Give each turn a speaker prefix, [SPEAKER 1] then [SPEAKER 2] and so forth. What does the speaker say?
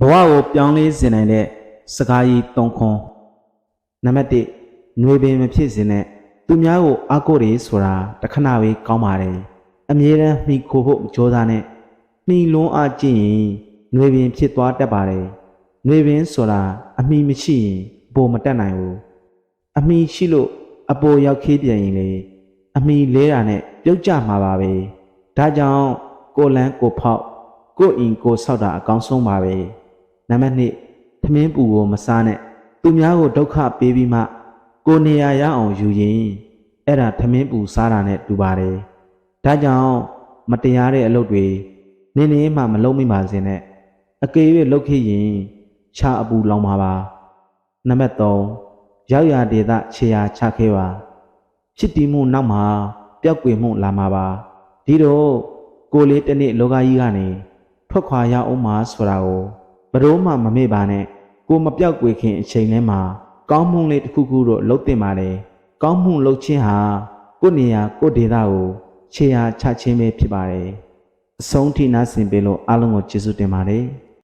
[SPEAKER 1] ဘဝကိုပြောင်းလဲစေနိုင်တဲ့စကားကြီး၃ခွန်းနံပါတ်၁နှွေပင်မဖြစ်စေနဲ့သူများကိုအားကိုးတယ်ဆိုတာတခဏပဲကောင်းပါတယ်အမြဲတမ်းမိခိုဖို့ကြိုးစားနဲ့မိလွန်းအားကျင့်ရင်နှွေပင်ဖြစ်သွားတတ်ပါတယ်နှွေပင်ဆိုတာအမိမရှိရင်အပေါ်မတက်နိုင်ဘူးအမိရှိလို့အပေါ်ရောက်ခေးပြန်ရင်လေအမိလဲတာနဲ့ပြုတ်ကျမှာပါပဲဒါကြောင့်ကိုလန်းကိုဖောက်ကိုအင်ကိုဆောက်တာအကောင်းဆုံးပါပဲ နံပါတ်2သမင်းပူကိုမစားနဲ့သူများကိုဒုက္ခပေးပြီးမှ ကိုနေရာရအောင်ယူရင်အဲ့ဒါသမင်းပူစားတာနဲ့တူပါတယ်ဒါကြောင့်မတရားတဲ့အလုပ်တွေနင်းနေမှမလုံးမိပါစေနဲ့အကေ၍လုပ်ခဲ့ရင်ခြာအပူလောင်ပါပါနံပါတ်3ရောက်ရဒေသခြေရာချခဲ့ပါဖြစ်တည်မှုနောက်မှာပျောက်ကွယ်မှုလာမှာပါဒီတော့ကိုလေးတစ်နေ့လောကကြီးကနေထွက်ခွာရအောင်မှာဆိုတာကို ဘရိုးမှမမေ့ပါနဲ့ကိုမပြောက်ကွေခင်အချိန်လဲမှာကောင်းမှုလေးတစ်ခုခုတော့လှုပ်တင်ပါတယ်ကောင်းမှုလှုပ်ခြင်းဟာကိုယ့်နေရာကိုယ့်ဒေသကိုခြေရာချခြင်းပဲဖြစ်ပါတယ်အဆုံးထိနာဆင်ပေးလို့အားလုံးကိုကျေးဇူးတင်ပါတယ်